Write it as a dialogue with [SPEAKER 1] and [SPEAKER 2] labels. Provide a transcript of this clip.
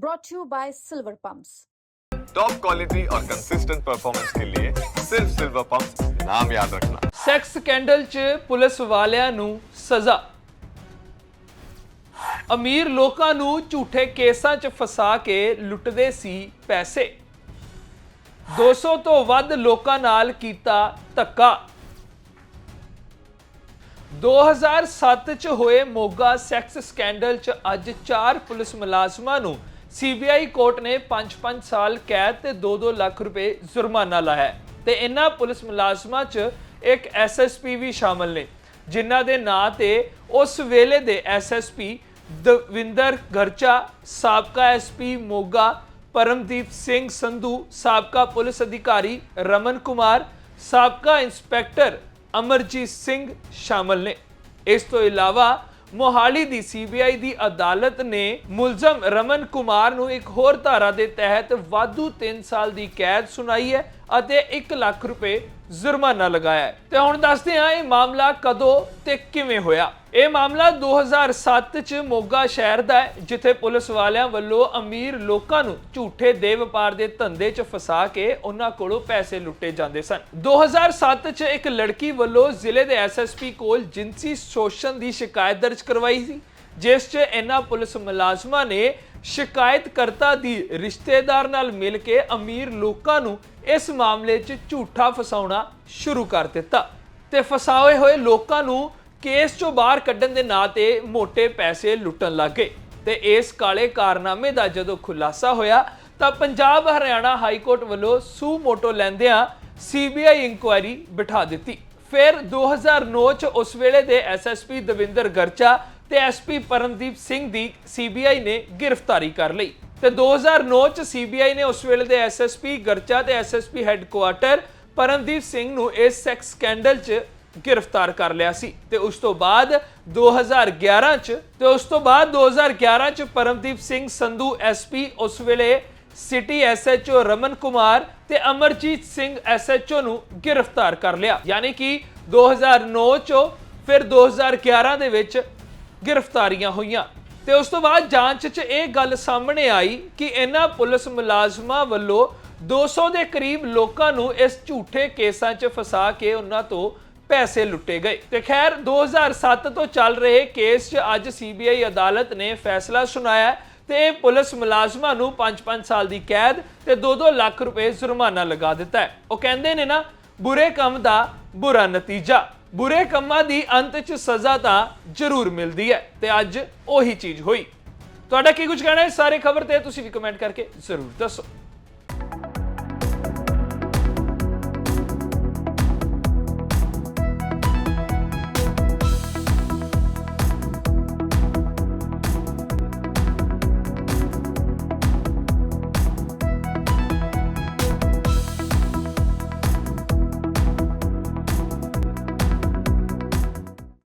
[SPEAKER 1] brought to you by Silver Pumps.
[SPEAKER 2] Top quality और consistent performance के लिए सिर्फ सिल्वर पंप नाम याद रखना
[SPEAKER 3] ਸੈਕਸ ਸਕੈਂਡਲ 'ਚ ਪੁਲਿਸ ਵਾਲਿਆਂ ਨੂੰ ਸਜ਼ਾ ਅਮੀਰ ਲੋਕਾਂ ਨੂੰ ਝੂਠੇ ਕੇਸਾਂ 'ਚ ਫਸਾ ਕੇ ਲੁੱਟਦੇ ਸੀ ਪੈਸੇ 200 ਤੋਂ ਵੱਧ ਲੋਕਾਂ ਨਾਲ ਕੀਤਾ ਧੱਕਾ 2007 ਚ ਹੋਏ ਮੋਗਾ ਸੈਕਸ ਸਕੈਂਡਲ ਚ ਅੱਜ 4 ਪੁਲਿਸ ਮੁਲਾਜ਼ਮਾਂ ਨੂੰ ਸੀਬੀਆਈ ਕੋਰਟ ਨੇ 5-5 ਸਾਲ ਕੈਦ ਤੇ 2-2 ਲੱਖ ਰੁਪਏ ਜੁਰਮਾਨਾ ਲਾਇਆ ਹੈ। ਤੇ ਇਨ੍ਹਾਂ ਪੁਲਿਸ ਮੁਲਾਜ਼ਮਾਂ ਚ ਇੱਕ ਐਸਐਸਪੀ ਵੀ ਸ਼ਾਮਲ ਨੇ, ਜਿਨ੍ਹਾਂ ਦੇ ਨਾਂ ਤੇ ਉਸ ਵੇਲੇ ਦੇ ਐਸਐਸਪੀ ਦਵਿੰਦਰ ਗਰਚਾ, ਸਾਬਕਾ ਐਸਪੀ ਮੋਗਾ, ਪਰਮਦੀਪ ਸਿੰਘ ਸੰਧੂ, ਸਾਬਕਾ ਪੁਲਿਸ ਅਧਿਕਾਰੀ ਰਮਨ ਕੁਮਾਰ, ਸਾਬਕਾ ਇੰਸਪੈਕਟਰ ਅਮਰਜੀਤ ਸਿੰਘ ਸ਼ਾਮਲ ਨੇ। ਇਸ ਤੋਂ ਇਲਾਵਾ ਮੋਹਾਲੀ ਦੀ ਸੀਬੀਆਈ ਦੀ ਅਦਾਲਤ ਨੇ ਮੁਲਜ਼ਮ ਰਮਨ ਕੁਮਾਰ ਨੂੰ ਇੱਕ ਹੋਰ ਧਾਰਾ ਦੇ ਤਹਿਤ ਵਾਧੂ 3 ਸਾਲ ਦੀ ਕੈਦ ਸੁਣਾਈ ਹੈ ਅਤੇ 1 ਲੱਖ ਰੁਪਏ ਜੁਰਮਾਨਾ ਲਗਾਇਆ ਹੈ। ਤੇ ਹੁਣ ਦੱਸਦੇ ਹਾਂ ਇਹ ਮਾਮਲਾ ਕਦੋਂ ਤੇ ਕਿਵੇਂ ਹੋਇਆ। ਇਹ ਮਾਮਲਾ 2007 ਚ ਮੋਗਾ ਸ਼ਹਿਰ ਦਾ ਹੈ, ਜਿੱਥੇ ਪੁਲਿਸ ਵਾਲਿਆਂ ਵੱਲੋਂ ਅਮੀਰ ਲੋਕਾਂ ਨੂੰ ਝੂਠੇ ਦੇ ਵਪਾਰ ਦੇ ਧੰਦੇ 'ਚ ਫਸਾ ਕੇ ਉਹਨਾਂ ਕੋਲੋਂ ਪੈਸੇ ਲੁੱਟੇ ਜਾਂਦੇ ਸਨ। 2007 ਚ ਇੱਕ ਲੜਕੀ ਵੱਲੋਂ ਜ਼ਿਲ੍ਹੇ ਦੇ ਐਸਐਸਪੀ ਕੋਲ ਜਿੰਸੀ ਸ਼ੋਸ਼ਣ ਦੀ ਸ਼ਿਕਾਇਤ ਦਰਜ ਕਰਵਾਈ ਸੀ, ਜਿਸ 'ਚ ਇਹਨਾਂ ਪੁਲਿਸ ਮੁਲਾਜ਼ਮਾਂ ਨੇ ਸ਼ਿਕਾਇਤਕਰਤਾ ਦੀ ਰਿਸ਼ਤੇਦਾਰ ਨਾਲ ਮਿਲ ਕੇ ਅਮੀਰ ਲੋਕਾਂ ਨੂੰ ਇਸ ਮਾਮਲੇ 'ਚ ਝੂਠਾ ਫਸਾਉਣਾ ਸ਼ੁਰੂ ਕਰ ਦਿੱਤਾ ਤੇ ਫਸਾਏ ਹੋਏ ਲੋਕਾਂ ਨੂੰ ਕੇਸ 'ਚੋਂ ਬਾਹਰ ਕੱਢਣ ਦੇ ਨਾਂ ਤੇ ਮੋٹے ਪੈਸੇ ਲੁੱਟਣ ਲੱਗੇ ਤੇ ਇਸ ਕਾਲੇ ਕਾਰਨਾਮੇ ਦਾ ਜਦੋਂ ਖੁਲਾਸਾ ਹੋਇਆ ਤਾਂ ਪੰਜਾਬ ਹਰਿਆਣਾ ਹਾਈ ਕੋਰਟ ਵੱਲੋਂ ਸੂ ਮੋਟੋ ਲੈਂਦਿਆਂ ਸੀਬੀਆਈ ਇਨਕੁਆਇਰੀ ਬਿਠਾ ਦਿੱਤੀ। ਫਿਰ 2009 ਚ ਉਸ ਵੇਲੇ ਦੇ ਐਸਐਸਪੀ ਦਵਿੰਦਰ ਗਰਚਾ ਤੇ ਐਸਪੀ ਪਰਮਦੀਪ ਸਿੰਘ ਦੀ ਸੀਬੀਆਈ ਨੇ ਗ੍ਰਿਫਤਾਰੀ ਕਰ ਲਈ। ਤੇ 2009 ਚ ਸੀਬੀਆਈ ਨੇ ਉਸ ਵੇਲੇ ਦੇ ਐਸਐਸਪੀ ਗਰਚਾ ਤੇ ਐਸਐਸਪੀ ਹੈੱਡਕੁਆਰਟਰ ਪਰਮਦੀਪ ਸਿੰਘ ਨੂੰ ਇਸ ਸੈਕਸ ਸਕੈਂਡਲ 'ਚ ਗ੍ਰਿਫਤਾਰ ਕਰ ਲਿਆ ਸੀ। ਤੇ ਉਸ ਤੋਂ ਬਾਅਦ 2011 ਚ ਤੇ ਉਸ ਤੋਂ ਬਾਅਦ 2011 ਚ ਪਰਮਦੀਪ ਸਿੰਘ ਸੰਧੂ ਐਸਪੀ ਉਸ ਵੇਲੇ ਸਿਟੀ ਐਸਐਚਓ ਰਮਨ ਕੁਮਾਰ ਤੇ ਅਮਰਜੀਤ ਸਿੰਘ ਐਸਐਚਓ ਨੂੰ ਗ੍ਰਿਫਤਾਰ ਕਰ ਲਿਆ। ਯਾਨੀ ਕਿ 2009 ਚੋਂ ਫਿਰ 2011 ਦੇ ਵਿੱਚ ਗ੍ਰਿਫਤਾਰੀਆਂ ਹੋਈਆਂ। ਤੇ ਉਸ ਤੋਂ ਬਾਅਦ ਜਾਂਚ 'ਚ ਇਹ ਗੱਲ ਸਾਹਮਣੇ ਆਈ ਕਿ ਇਹਨਾਂ ਪੁਲਿਸ ਮੁਲਾਜ਼ਮਾਂ ਵੱਲੋਂ 200 ਦੇ ਕਰੀਬ ਲੋਕਾਂ ਨੂੰ ਇਸ ਝੂਠੇ ਕੇਸਾਂ 'ਚ ਫਸਾ ਕੇ ਉਹਨਾਂ ਤੋਂ ਪੈਸੇ ਲੁੱਟੇ ਗਏ। ਤੇ ਖੈਰ 2007 ਤੋਂ ਚੱਲ ਰਹੇ ਕੇਸ 'ਚ ਅੱਜ ਸੀਬੀਆਈ ਅਦਾਲਤ ਨੇ ਫੈਸਲਾ ਸੁਣਾਇਆ ਹੈ ਤੇ ਇਹ ਪੁਲਿਸ ਮੁਲਾਜ਼ਮਾਂ ਨੂੰ 5-5 ਸਾਲ ਦੀ ਕੈਦ ਤੇ 2-2 ਲੱਖ ਰੁਪਏ ਜੁਰਮਾਨਾ ਲਗਾ ਦਿੱਤਾ ਹੈ। ਉਹ ਕਹਿੰਦੇ ਨੇ ਨਾ, ਬੁਰੇ ਕੰਮ ਦਾ ਬੁਰਾ ਨਤੀਜਾ। ਬੁਰੇ ਕੰਮਾਂ ਦੀ ਅੰਤ 'ਚ ਸਜ਼ਾ ਤਾਂ ਜ਼ਰੂਰ ਮਿਲਦੀ ਹੈ ਤੇ ਅੱਜ ਉਹੀ ਚੀਜ਼ ਹੋਈ। ਤੁਹਾਡਾ ਕੀ ਕੁਝ ਕਹਿਣਾ ਹੈ? ਇਸ ਸਾਰੇ ਖਬਰ ਤੇ ਤੁਸੀਂ ਵੀ ਕਮੈਂਟ ਕਰਕੇ ਜ਼ਰੂਰ ਦੱਸੋ।